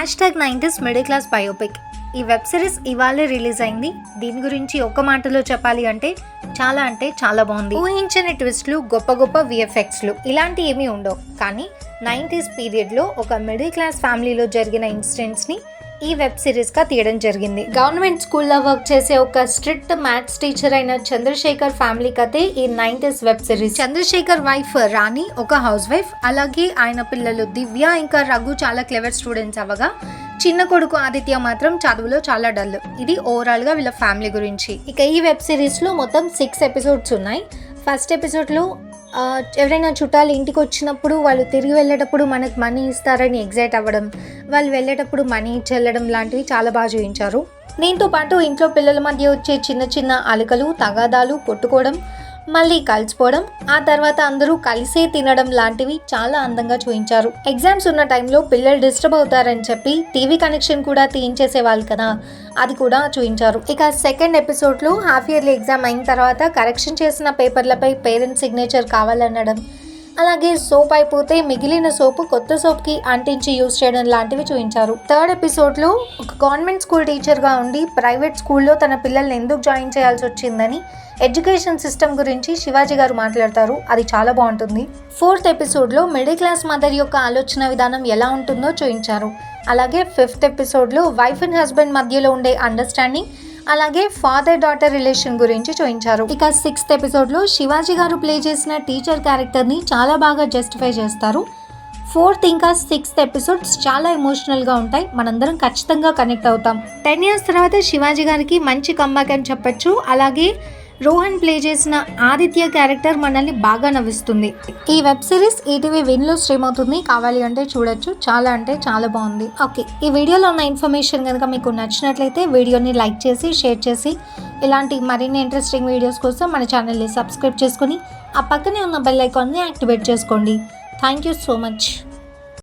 Hash tag nineties middle class biopic ఈ web series ఇవాళే release అయింది. దీని గురించి ఒక్క మాటలో చెప్పాలి అంటే చాలా అంటే చాలా బాగుంది. ఊహించని ట్విస్ట్లు గొప్ప గొప్ప విఎఫ్ఎక్స్లు ఇలాంటి ఏమీ ఉండవు. కానీ నైంటీస్ పీరియడ్లో ఒక మిడిల్ క్లాస్ ఫ్యామిలీలో జరిగిన ఇన్సిడెంట్స్ని ఈ వెబ్ సిరీస్గా తీయడం జరిగింది. గవర్నమెంట్ స్కూల్లో వర్క్ చేసే ఒక స్ట్రిక్ట్ మ్యాథ్స్ టీచర్ అయిన చంద్రశేఖర్ ఫ్యామిలీ కథే ఈ nineties web series. Chandrasekhar wife Rani ఒక హౌస్ వైఫ్ అలాగే ఆయన పిల్లలు దివ్య ఇంకా రఘు చాలా క్లెవర్ స్టూడెంట్స్ అవ్వగా చిన్న కొడుకు ఆదిత్య మాత్రం చదువులో చాలా డల్. ఇది ఓవరాల్గా వీళ్ళ ఫ్యామిలీ గురించి. ఇక ఈ వెబ్ సిరీస్లో మొత్తం సిక్స్ ఎపిసోడ్స్ ఉన్నాయి. ఫస్ట్ ఎపిసోడ్లో ఆ, ఎవరైనా చుట్టాలు ఇంటికి వచ్చినప్పుడు వాళ్ళు తిరిగి వెళ్ళేటప్పుడు మనకు మనీ ఇస్తారని ఎగ్జైట్ అవ్వడం వాళ్ళు వెళ్ళేటప్పుడు మనీ ఇచ్చి లాంటివి చాలా బాగా చూపించారు. దీంతో పాటు ఇంట్లో పిల్లల మధ్య వచ్చే చిన్న చిన్న అలకలు తగాదాలు కొట్టుకోవడం మళ్ళీ కలిసిపోవడం ఆ తర్వాత అందరూ కలిసే తినడం లాంటివి చాలా అందంగా చూపించారు ఎగ్జామ్స్ ఉన్న టైంలో పిల్లలు డిస్టర్బ్ అవుతారని చెప్పి టీవీ కనెక్షన్ కూడా తీయించేసేవాళ్ళు కదా అది కూడా చూపించారు ఇక సెకండ్ ఎపిసోడ్లో హాఫ్ ఇయర్లీ ఎగ్జామ్ అయిన తర్వాత కరెక్షన్ చేసిన పేపర్లపై పేరెంట్స్ సిగ్నేచర్ కావాలనడం అలాగే సోప్ అయిపోతే మిగిలిన సోపు కొత్త సోప్కి అంటించి యూజ్ చేయడం లాంటివి చూపించారు. థర్డ్ ఎపిసోడ్లో ఒక గవర్నమెంట్ స్కూల్ టీచర్గా ఉండి ప్రైవేట్ స్కూల్లో తన పిల్లల్ని ఎందుకు జాయిన్ చేయాల్సి వచ్చిందని ఎడ్యుకేషన్ సిస్టమ్ గురించి శివాజీ గారు మాట్లాడతారు. అది చాలా బాగుంటుంది. ఫోర్త్ ఎపిసోడ్లో మిడిల్ క్లాస్ మదర్ యొక్క ఆలోచన విధానం ఎలా ఉంటుందో చూపించారు. అలాగే ఫిఫ్త్ ఎపిసోడ్లో వైఫ్ అండ్ హస్బెండ్ మధ్యలో ఉండే అండర్స్టాండింగ్ అలాగే ఫాదర్ డాటర్ రిలేషన్ గురించి చూపించారు. ఇక సిక్స్త్ ఎపిసోడ్లో శివాజీ గారు ప్లే చేసిన టీచర్ క్యారెక్టర్ని చాలా బాగా జస్టిఫై చేస్తారు. ఫోర్త్ ఇంకా సిక్స్త్ ఎపిసోడ్స్ చాలా ఎమోషనల్గా ఉంటాయి. మనందరం ఖచ్చితంగా కనెక్ట్ అవుతాం. టెన్ ఇయర్స్ తర్వాత శివాజీ గారికి మంచి కంబ్యాక్ అని చెప్పొచ్చు. అలాగే రోహన్ ప్లే చేసిన ఆదిత్య క్యారెక్టర్ మనల్ని బాగా నవ్విస్తుంది. ఈ వెబ్ సిరీస్ ఈటీవీ విన్లో స్ట్రీమ్ అవుతుంది. కావాలి అంటే చూడొచ్చు. చాలా అంటే చాలా బాగుంది. ఓకే ఈ వీడియోలో ఉన్న ఇన్ఫర్మేషన్ కనుక మీకు నచ్చినట్లయితే వీడియోని లైక్ చేసి షేర్ చేసి ఇలాంటి మరిన్ని ఇంట్రెస్టింగ్ వీడియోస్ కోసం మన ఛానల్ని సబ్స్క్రైబ్ చేసుకుని ఆ పక్కనే ఉన్న బెల్ ఐకాన్ని యాక్టివేట్ చేసుకోండి. Thank you so much.